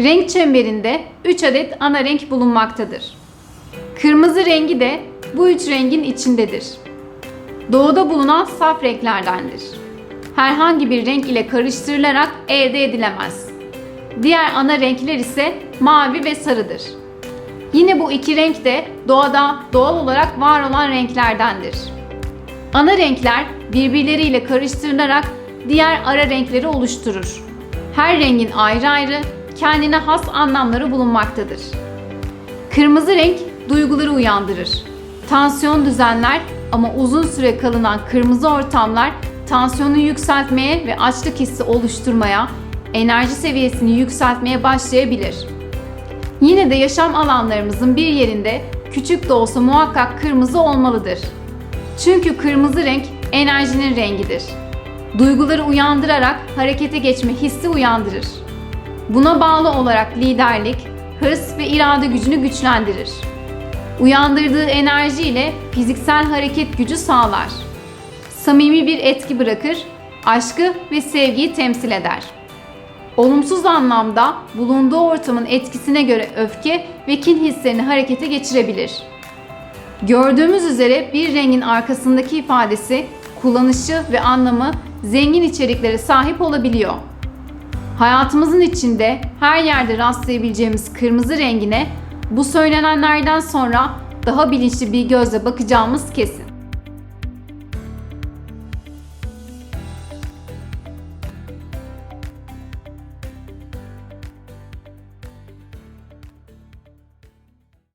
Renk çemberinde 3 adet ana renk bulunmaktadır. Kırmızı rengi de bu üç rengin içindedir. Doğuda bulunan saf renklerdendir. Herhangi bir renk ile karıştırılarak elde edilemez. Diğer ana renkler ise mavi ve sarıdır. Yine bu iki renk de doğada doğal olarak var olan renklerdendir. Ana renkler birbirleriyle karıştırılarak diğer ara renkleri oluşturur. Her rengin ayrı ayrı kendine has anlamları bulunmaktadır. Kırmızı renk duyguları uyandırır. Tansiyon düzenler ama uzun süre kalınan kırmızı ortamlar tansiyonu yükseltmeye ve açlık hissi oluşturmaya, enerji seviyesini yükseltmeye başlayabilir. Yine de yaşam alanlarımızın bir yerinde küçük de olsa muhakkak kırmızı olmalıdır. Çünkü kırmızı renk enerjinin rengidir. Duyguları uyandırarak harekete geçme hissi uyandırır. Buna bağlı olarak liderlik, hırs ve irade gücünü güçlendirir. Uyandırdığı enerji ile fiziksel hareket gücü sağlar. Samimi bir etki bırakır, aşkı ve sevgiyi temsil eder. Olumsuz anlamda bulunduğu ortamın etkisine göre öfke ve kin hislerini harekete geçirebilir. Gördüğümüz üzere bir rengin arkasındaki ifadesi, kullanışı ve anlamı zengin içeriklere sahip olabiliyor. Hayatımızın içinde her yerde rastlayabileceğimiz kırmızı rengine bu söylenenlerden sonra daha bilinçli bir gözle bakacağımız kesin.